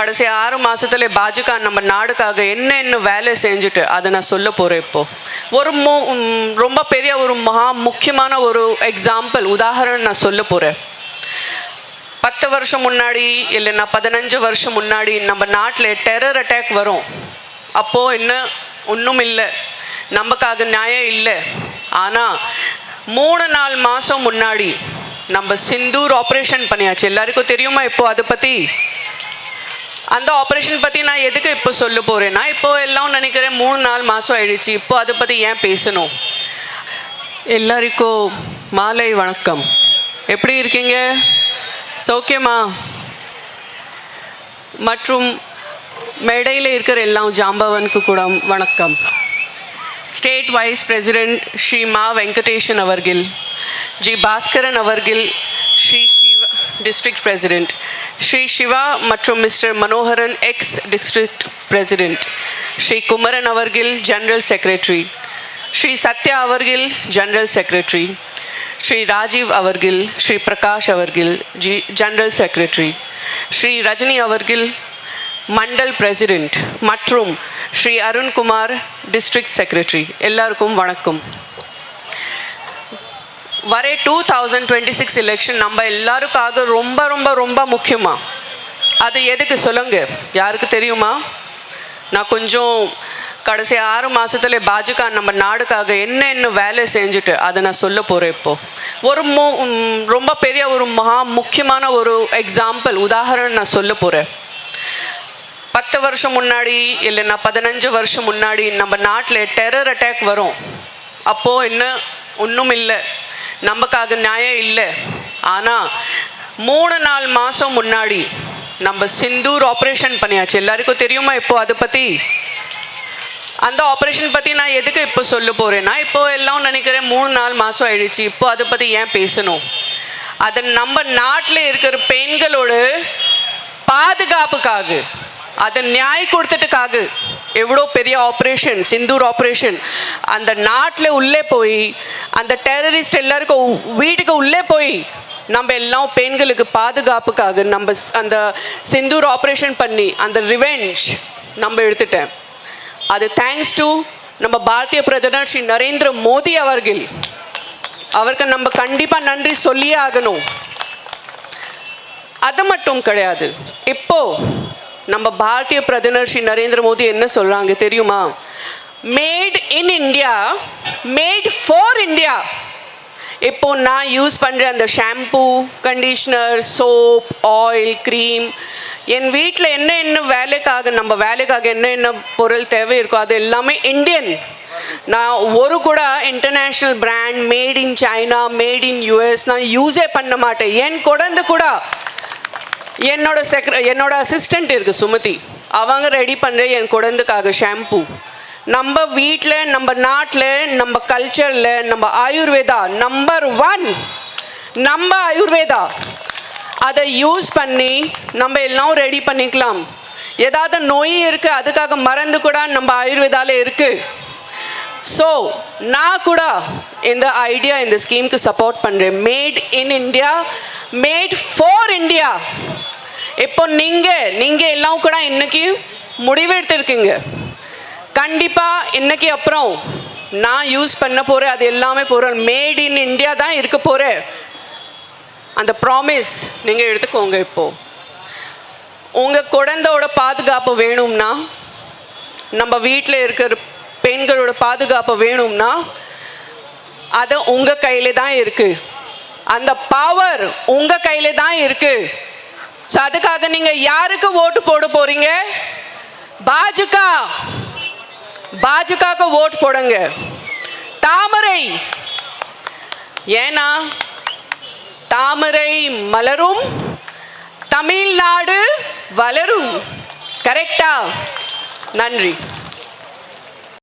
கடைசி ஆறு மாதத்துல பாஜக நம்ம நாடுக்காக என்ன என்ன வேலை செஞ்சுட்டு அதை நான் சொல்ல போகிறேன் இப்போது ஒரு மு ரொம்ப பெரிய ஒரு மகா முக்கியமான ஒரு எக்ஸாம்பிள் உதாரணம் நான் சொல்ல போகிறேன் பத்து வருஷம் முன்னாடி இல்லைன்னா பதினஞ்சு வருஷம் முன்னாடி நம்ம நாட்டில் டெரர் அட்டாக் வரும். அப்போது என்ன ஒன்றும் இல்லை. நமக்காக நியாயம் இல்லை. ஆனால் மூணு நாலு மாதம் முன்னாடி நம்ம சிந்தூர் ஆப்ரேஷன் பண்ணியாச்சு. எல்லாருக்கும் தெரியுமா இப்போ அதை பற்றி அந்த ஆப்ரேஷன் பற்றி நான் எதுக்கு இப்போ சொல்ல போகிறேன்னா இப்போ எல்லாம் நினைக்கிறேன் மூணு நாலு மாதம் ஆயிடுச்சு. இப்போ அதை பற்றி ஏன் பேசணும்? எல்லாருக்கும் மாலை வணக்கம். எப்படி இருக்கீங்க? சௌக்கியமா? மற்றும் மேடையில் இருக்கிற எல்லாம் ஜாம்பவனுக்கு கூட வணக்கம். ஸ்டேட் வைஸ் பிரசிடென்ட் ஸ்ரீ மா வெங்கடேஷன் அவர்கள் ஜி பாஸ்கரன் அவர்கள் ஸ்ரீ டிஸ்ட்ரிக்ட் பிரசிடென்ட் ஸ்ரீ சிவா மற்றும் mister Manoharan ex district president Shri Kumaran அவர்கள் ஜெனரல் செக்ரட்டரி ஸ்ரீ சத்யா அவர்கள் ஜெனரல் செக்ரட்டரி ஸ்ரீ ராஜீவ் அவர்கள் ஸ்ரீ பிரகாஷ் அவர்கள் ஜி ஜெனரல் செக்ரட்டரி ஸ்ரீ ரஜினி அவர்கள் மண்டல் பிரசிடென்ட் மற்றும் ஸ்ரீ அருண்குமார் டிஸ்ட்ரிக்ட் செக்ரட்டரி எல்லாருக்கும் வணக்கம் வரே two thousand twenty six election நம்ம எல்லாருக்காக ரொம்ப ரொம்ப ரொம்ப முக்கியமா? அது எதுக்கு? சொல்லுங்க. யாருக்கு தெரியுமா? நான் கொஞ்சம் கடைசி ஆறு மாதத்துல பாஜக நம்ம நாடுக்காக என்ன என்ன வேலை செஞ்சுட்டு அதை நான் சொல்ல போகிறேன் இப்போது ஒரு மு ரொம்ப பெரிய ஒரு மகா முக்கியமான ஒரு எக்ஸாம்பிள் உதாரணம் நான் சொல்ல போகிறேன் பத்து வருஷம் முன்னாடி இல்லைன்னா பதினஞ்சு வருஷம் முன்னாடி நம்ம நாட்டில் டெரர் அட்டாக் வரும். அப்போது என்ன? ஒன்றும் இல்லை நமக்காக நியாயம் இல்லை. ஆனால் மூணு நாலு மாதம் முன்னாடி நம்ம சிந்தூர் ஆப்ரேஷன் பண்ணியாச்சு. எல்லாருக்கும் தெரியுமா இப்போ அதை பற்றி அந்த ஆப்ரேஷன் பற்றி நான் எதுக்கு இப்போ சொல்ல போகிறேன்னா இப்போ எல்லாம் நினைக்கிறேன் மூணு நாலு மாதம் ஆயிடுச்சு. இப்போ அதை பற்றி ஏன் பேசணும்? அது நம்ம நாட்டில் இருக்கிற பெண்களோட பாதுகாப்புக்காக அதை நியாய கொடுத்துட்டுக்காக எவ்வளோ பெரிய ஆப்ரேஷன் சிந்தூர் ஆப்ரேஷன் அந்த நாட்டில் உள்ளே போய் அந்த டெரரிஸ்ட் எல்லாருக்கும் வீட்டுக்கு உள்ளே போய் நம்ம எல்லாம் பெண்களுக்கு பாதுகாப்புக்காக நம்ம அந்த சிந்தூர் ஆப்ரேஷன் பண்ணி அந்த ரிவெஞ்ச் நம்ம எடுத்துட்டேன். அது தேங்க்ஸ் டு நம்ம பாரதிய பிரதமர் ஸ்ரீ நரேந்திர மோடி அவர்கள். அவருக்கு நம்ம கண்டிப்பாக நன்றி சொல்லியே ஆகணும். அது மட்டும் கிடையாது. இப்போ நம்ம பாரதிய பிரதமர் ஸ்ரீ நரேந்திர மோடி என்ன சொல்றாங்க தெரியுமா? Made in India made for India இப்போ நான் யூஸ் பண்ணுற அந்த shampoo conditioner soap oil cream என் வீட்டில் என்ன என்ன வேலைக்காக நம்ம வேலைக்காக என்ன என்ன பொருள் தேவை இருக்கோ அது எல்லாமே இந்தியன் நான் ஒரு கூட international brand made in China made in US நான் யூஸே பண்ண மாட்டேன். என் குழந்தை கூட என்னோட செக்ர என்னோட அசிஸ்டண்ட் இருக்குது சுமதி. அவங்க ரெடி பண்ணுற என் குழந்தைக்காக ஷாம்பூ நம்ம வீட்டில் நம்ம நாட்டில் நம்ம கல்ச்சரில் நம்ம ஆயுர்வேதா நம்பர் ஒன் நம்ம ஆயுர்வேதா. அதை யூஸ் பண்ணி நம்ம எல்லாம் ரெடி பண்ணிக்கலாம். ஏதாவது நோய் இருக்குது அதுக்காக மருந்து கூட நம்ம ஆயுர்வேதாவில் இருக்குது ஸோ நான் கூட இந்த ஐடியா இந்த ஸ்கீமுக்கு சப்போர்ட் பண்ணுறேன் made in India made for India இப்போ நீங்கள் நீங்கள் எல்லாம் கூட இன்னைக்கு முடிவெடுத்திருக்கீங்க. கண்டிப்பாக இன்னைக்கு அப்புறம் நான் யூஸ் பண்ண போகிறேன் அது எல்லாமே போகிறேன் மேட் இன் இந்தியா தான் இருக்க போகிறேன் அந்த ப்ராமிஸ் நீங்கள் எடுத்துக்கோங்க இப்போது உங்கள் குழந்தையோட பாதுகாப்பு வேணும்னா நம்ம வீட்டில் இருக்கிற பெண்களோட பாதுகாப்பு வேணும்னா அது உங்கள் கையில் தான் இருக்குது அந்த பவர் உங்கள் கையில் தான் இருக்குது ஸோ அதுக்காக நீங்கள் யாருக்கு ஓட்டு போட போகிறீங்க பாஜக பாஜகவுக்கு ஓட்டு போடுங்க. தாமரை. ஏன்னா தாமரை மலரும் தமிழ்நாடு வளரும். கரெக்டா நன்றி.